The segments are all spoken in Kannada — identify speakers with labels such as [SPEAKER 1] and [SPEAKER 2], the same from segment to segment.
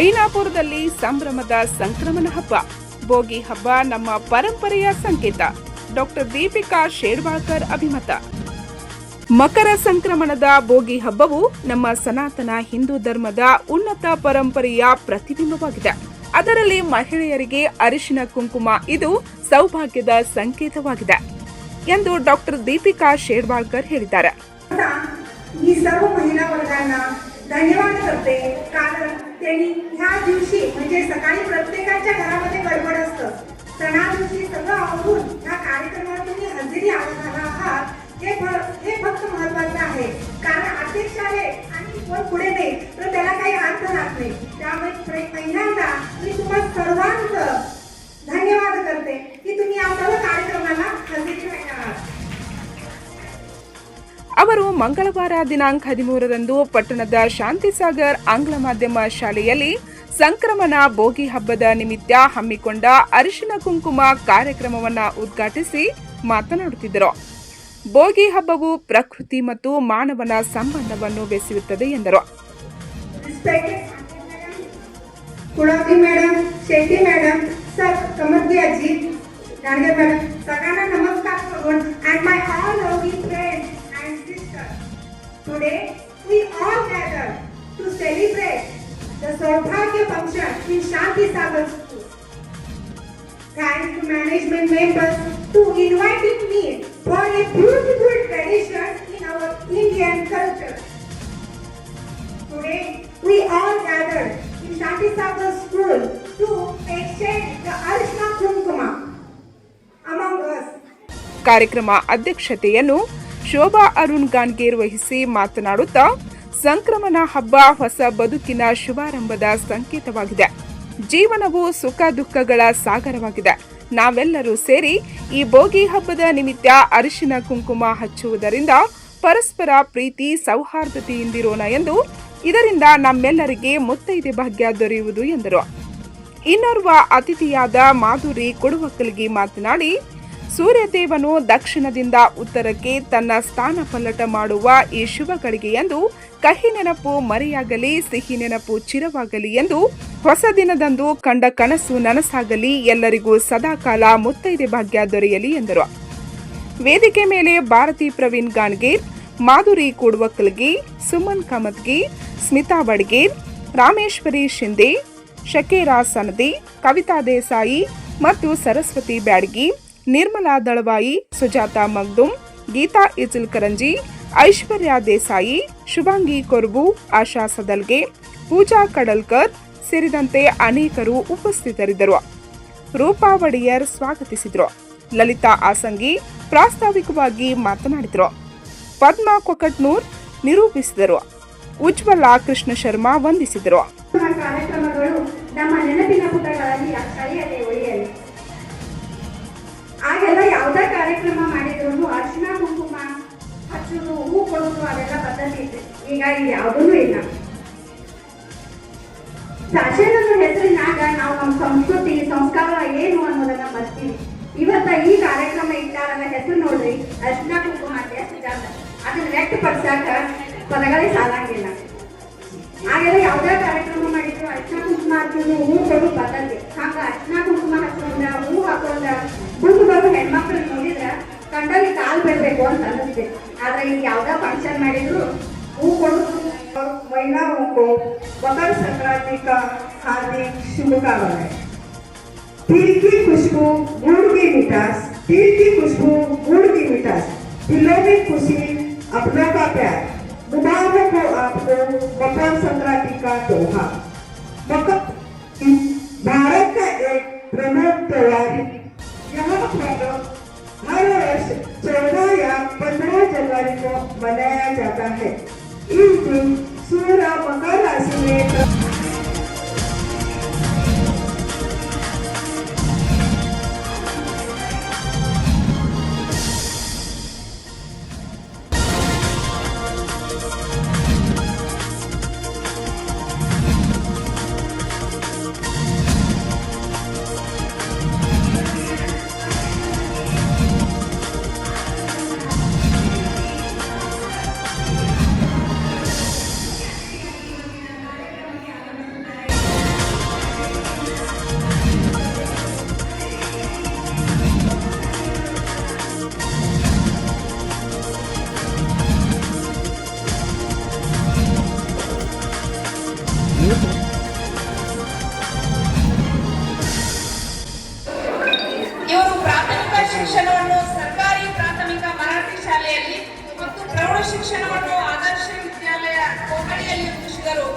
[SPEAKER 1] ಐನಾಪುರದಲ್ಲಿ ಸಂಭ್ರಮದ ಸಂಕ್ರಮಣ ಹಬ್ಬ. ಬೋಗಿ ಹಬ್ಬ ನಮ್ಮ ಪರಂಪರೆಯ ಸಂಕೇತ. ಡಾಕ್ಟರ್ ದೀಪಿಕಾ ಶೇಡ್ವಾಳ್ಕರ್ ಅಭಿಮತ. ಮಕರ ಸಂಕ್ರಮಣದ ಬೋಗಿ ಹಬ್ಬವು ನಮ್ಮ ಸನಾತನ ಹಿಂದೂ ಧರ್ಮದ ಉನ್ನತ ಪರಂಪರೆಯ ಪ್ರತಿಬಿಂಬವಾಗಿದೆ. ಅದರಲ್ಲಿ ಮಹಿಳೆಯರಿಗೆ ಅರಿಶಿನ ಕುಂಕುಮ ಇದು ಸೌಭಾಗ್ಯದ ಸಂಕೇತವಾಗಿದೆ ಎಂದು ಡಾಕ್ಟರ್ ದೀಪಿಕಾ ಶೇಡ್ವಾಳ್ಕರ್ ಹೇಳಿದ್ದಾರೆ.
[SPEAKER 2] धन्यवाद करते. कारण त्यांनी ह्या दिवशी म्हणजे सकाळी प्रत्येकाच्या घरामध्ये गडबड असतं. सणा दिवशी सगळं आवरून
[SPEAKER 1] ಅವರು ಮಂಗಳವಾರ ದಿನಾಂಕ ಹದಿಮೂರರಂದು ಪಟ್ಟಣದ ಶಾಂತಿಸಾಗರ್ ಆಂಗ್ಲ ಮಾಧ್ಯಮ ಶಾಲೆಯಲ್ಲಿ ಸಂಕ್ರಮಣ ಭೋಗಿ ಹಬ್ಬದ ನಿಮಿತ್ತ ಹಮ್ಮಿಕೊಂಡ ಅರಿಶಿನ ಕುಂಕುಮ ಕಾರ್ಯಕ್ರಮವನ್ನು ಉದ್ಘಾಟಿಸಿ ಮಾತನಾಡುತ್ತಿದ್ದರು. ಭೋಗಿ ಹಬ್ಬವು ಪ್ರಕೃತಿ ಮತ್ತು ಮಾನವನ ಸಂಬಂಧವನ್ನು ಬೆಸೆಯುತ್ತದೆ ಎಂದರು.
[SPEAKER 2] ನಮಸ್ಕಾರ Today, we all gather to celebrate the Saubhagya function in Shanti Sagar School. Thanks to management members who invited me for a beautiful tradition in our Indian culture. Today, we all gathered in Shanti Sagar School to exchange the Arshna Kumkuma among us.
[SPEAKER 1] ಕಾರ್ಯಕ್ರಮ ಅಧ್ಯಕ್ಷತೆಯನ್ನು ಶೋಭಾ ಅರುಣ್ ಗಾನ್ಗೇರ್ ವಹಿಸಿ ಮಾತನಾಡುತ್ತಾ, ಸಂಕ್ರಮಣ ಹಬ್ಬ ಹೊಸ ಬದುಕಿನ ಶುಭಾರಂಭದ ಸಂಕೇತವಾಗಿದೆ. ಜೀವನವು ಸುಖ ದುಃಖಗಳ ಸಾಗರವಾಗಿದೆ. ನಾವೆಲ್ಲರೂ ಸೇರಿ ಈ ಭೋಗಿ ಹಬ್ಬದ ನಿಮಿತ್ತ ಅರಿಶಿನ ಕುಂಕುಮ ಹಚ್ಚುವುದರಿಂದ ಪರಸ್ಪರ ಪ್ರೀತಿ ಸೌಹಾರ್ದತೆಯಿಂದಿರೋಣ ಎಂದು ಇದರಿಂದ ನಮ್ಮೆಲ್ಲರಿಗೆ ಮುತ್ತೈದೆ ಭಾಗ್ಯ ದೊರೆಯುವುದು ಎಂದರು. ಇನ್ನೋರ್ವ ಅತಿಥಿಯಾದ ಮಾಧುರಿ ಕೊಡುವಕ್ಕಲಿಗೆ ಮಾತನಾಡಿ ಸೂರ್ಯದೇವನು ದಕ್ಷಿಣದಿಂದ ಉತ್ತರಕ್ಕೆ ತನ್ನ ಸ್ಥಾನ ಪಲ್ಲಟ ಮಾಡುವ ಈ ಗಳಿಗೆಯಂದು ಕಹಿ ನೆನಪು ಮರೆಯಾಗಲಿ, ಸಿಹಿ ನೆನಪು ಚಿರವಾಗಲಿ ಎಂದು ಹೊಸ ದಿನದಂದು ಕಂಡ ಕನಸು ನನಸಾಗಲಿ, ಎಲ್ಲರಿಗೂ ಸದಾಕಾಲ ಮುತ್ತೈದೆ ಭಾಗ್ಯ ದೊರೆಯಲಿ ಎಂದರು. ವೇದಿಕೆ ಮೇಲೆ ಭಾರತಿ ಪ್ರವೀಣ್ ಗಾನ್ಗೇರ್ ಮಾಧುರಿ ಕೂಡ್ವಕ್ಕಲ್ಗಿ ಸುಮನ್ ಕಮತ್ಗಿ, ಸ್ಮಿತಾ ಬಡ್ಗೇರ್ ರಾಮೇಶ್ವರಿ ಶಿಂದೆ, ಶಕೇರಾ ಸನದಿ, ಕವಿತಾ ದೇಸಾಯಿ ಮತ್ತು ಸರಸ್ವತಿ ಬ್ಯಾಡ್ಗಿ ನಿರ್ಮಲಾ ದಳವಾಯಿ, ಸುಜಾತಾ ಮಗ್ದುಮ್ ಗೀತಾ ಇಚಿಲ್ಕರಂಜಿ ಐಶ್ವರ್ಯ ದೇಸಾಯಿ, ಶುಭಾಂಗಿ ಕೊರ್ಬು, ಆಶಾ ಸದಲ್ಗೆ, ಪೂಜಾ ಕಡಲ್ಕರ್ ಸೇರಿದಂತೆ ಅನೇಕರು ಉಪಸ್ಥಿತರಿದ್ದರು. ರೂಪಾ ಒಡೆಯರ್ ಸ್ವಾಗತಿಸಿದರು. ಲಲಿತಾ ಆಸಂಗಿ ಪ್ರಾಸ್ತಾವಿಕವಾಗಿ ಮಾತನಾಡಿದರು. ಪದ್ಮಾ ಕೊಕಟ್ನೂರ್ ನಿರೂಪಿಸಿದರು. ಉಜ್ವಲ ಕೃಷ್ಣ ಶರ್ಮಾ ವಂದಿಸಿದರು.
[SPEAKER 2] ಆಗೆಲ್ಲ ಯಾವುದೇ ಕಾರ್ಯಕ್ರಮ ಮಾಡಿದ್ರು ಅರ್ಶಿನ ಕುಂಕುಮ, ಹಚ್ಚೋದು, ಹೂ ಕೊಡೋದು ಅದೆಲ್ಲ ಪದ್ಧತಿ ಈಗ ಇದು ಯಾವುದೂ ಇಲ್ಲ. ಫ್ಯಾಷನ್ ಹೆಸರಿನಾಗ ನಾವು ನಮ್ಮ ಸಂಸ್ಕೃತಿ, ಸಂಸ್ಕಾರ ಏನು ಅನ್ನೋದನ್ನ ಮರ್ತೀವಿ ಇವತ್ತ ಈ ಕಾರ್ಯಕ್ರಮ ಇಟ್ಟಾರನ್ನ ಹೆಸರು ನೋಡ್ರಿ, ಅರ್ಶಿನ ಕುಂಕುಮ ಅಂತ ಅದನ್ನ ವ್ಯಕ್ತಪಡಿಸಾಕ ಪದಗಳೇ ಸಾಲಂಗಿಲ್ಲ. ಆಗೆಲ್ಲ ಯಾವುದೇ ಕಾರ್ಯಕ್ರಮ ಮಾಡಿದ್ರು ಅರ್ಶಿನ ಕುಂಕುಮ ಹಚ್ಚೋದು, ಹೂ ಕೊಡು ಪದ್ಧತಿ. ಹಂಗ ಅರ್ಶಿನ ಕುಂಕುಮ ಹಚ್ಚೋದ ಹೂ ಹಾಕೊಂಡ ಮುಂದೆ ಬರೋ ಹೆಣ್ಮಕ್ಳು ನೋಡಿದ್ರ ಕಂಡಲ್ಲಿ ಕಾಲ್ ಬಿಡ್ಬೇಕು ಅಂತ ಅನ್ನಿಸ್ತೆ ಆದ್ರೆ ಈಗ ಯಾವ್ದೇ ಫಂಕ್ಷನ್ ಮಾಡಿದ್ರು ಹೂ ಕೊಡೋದು
[SPEAKER 3] महिलाओं को मकर संक्रांति का हार्दिक शुभकामनाएं तिल की खुशबू गुड़ की मिठास तिल की खुशबू गुड़ की मिठास तिलों में खुशी अपनों का प्यार मुबारक हो आपको मकर संक्रांति का त्योहार मकर
[SPEAKER 4] ಶಿಕ್ಷಣವನ್ನು ಆದರ್ಶ ವಿದ್ಯಾಲಯ ಕೊಠಡಿಯಲ್ಲಿ ಮುಗಿಸಿದರು.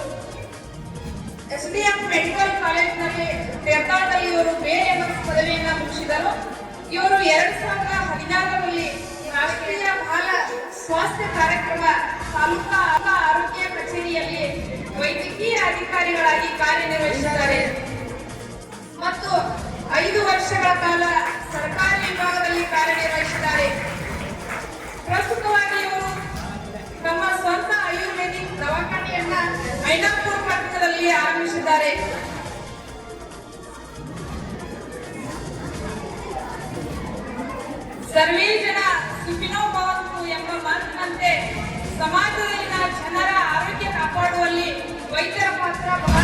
[SPEAKER 4] ಎಸ್ಡಿಎಂ ಮೆಡಿಕಲ್ ಕಾಲೇಜಿನಲ್ಲಿ ಬೆರ್ತಾಳದಲ್ಲಿ ಇವರು ಬಿಎಎಂಎಸ್ ಪದವಿಯನ್ನು ಮುಗಿಸಿದರು. ಇವರು ಎರಡ್ ಸಾವಿರದ ಹದಿನಾರರಲ್ಲಿ ರಾಷ್ಟ್ರೀಯ ಬಾಲ ಸ್ವಾಸ್ಥ್ಯ ಕಾರ್ಯಕ್ರಮ ತಾಲೂಕಾ ಆರೋಗ್ಯ ಕಚೇರಿಯಲ್ಲಿ ಐನಾಪುರ ಪಟ್ಟಣದಲ್ಲಿ ಆರಂಭಿಸಿದ್ದಾರೆ. ಸರ್ವೇ ಜನ ಸುಖಿನೋ ಭವಂತು ಎಂಬ ಮಾತಿನಂತೆ ಸಮಾಜದಲ್ಲಿನ ಜನರ ಆರೋಗ್ಯ ಕಾಪಾಡುವಲ್ಲಿ ವೈದ್ಯರ ಪಾತ್ರ ಬಹಳ